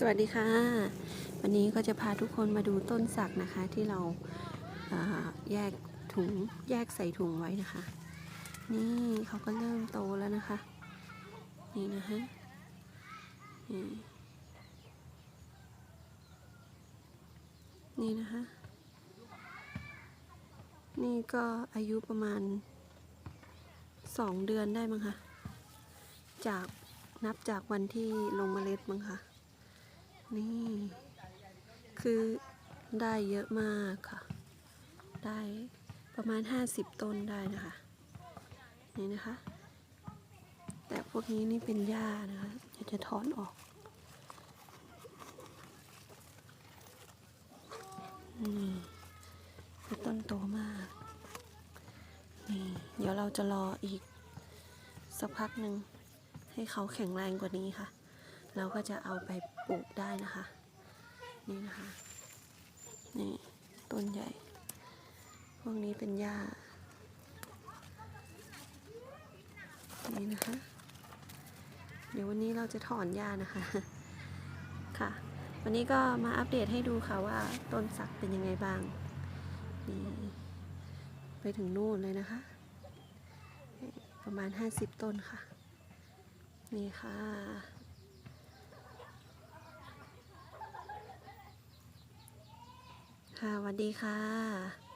สวัสดีค่ะ วันนี้ก็จะพาทุกคนมาดูต้นสักนะคะที่เราาแยกถุงแยกใส่ถุงไว้นะคะ นี่เขาก็เริ่มโตแล้วนะคะ นี่นะฮะนี่นี่นะคะ นี่ก็อายุประมาณสองเดือนได้มั้งคะจากนับจากวันที่ลงเมล็ดมั้งคะ นี่ คือได้เยอะมากค่ะ ได้ประมาณ 50 ต้นได้นะคะ นี่นะคะ แต่พวกนี้นี่เป็นหญ้านะคะเดี๋ยวจะถอนออก นี่คือต้นโตมาก นี่ เดี๋ยวเราจะรออีกสักพักหนึ่งให้เขาแข็งแรงกว่านี้ค่ะ เราก็จะเอาไปปลูกได้นะคะ นี่นะคะ นี่ต้นใหญ่ พวกนี้เป็นหญ้า นี่นะคะ เดี๋ยววันนี้เราจะถอนหญ้านะคะ ค่ะ วันนี้ก็มาอัปเดตให้ดูค่ะว่าต้นสักเป็นยังไงบ้าง นี่ไปถึงนู่นเลยนะคะ ประมาณ 50 ต้นค่ะ นี่ค่ะ ค่ะสวัสดีค่ะ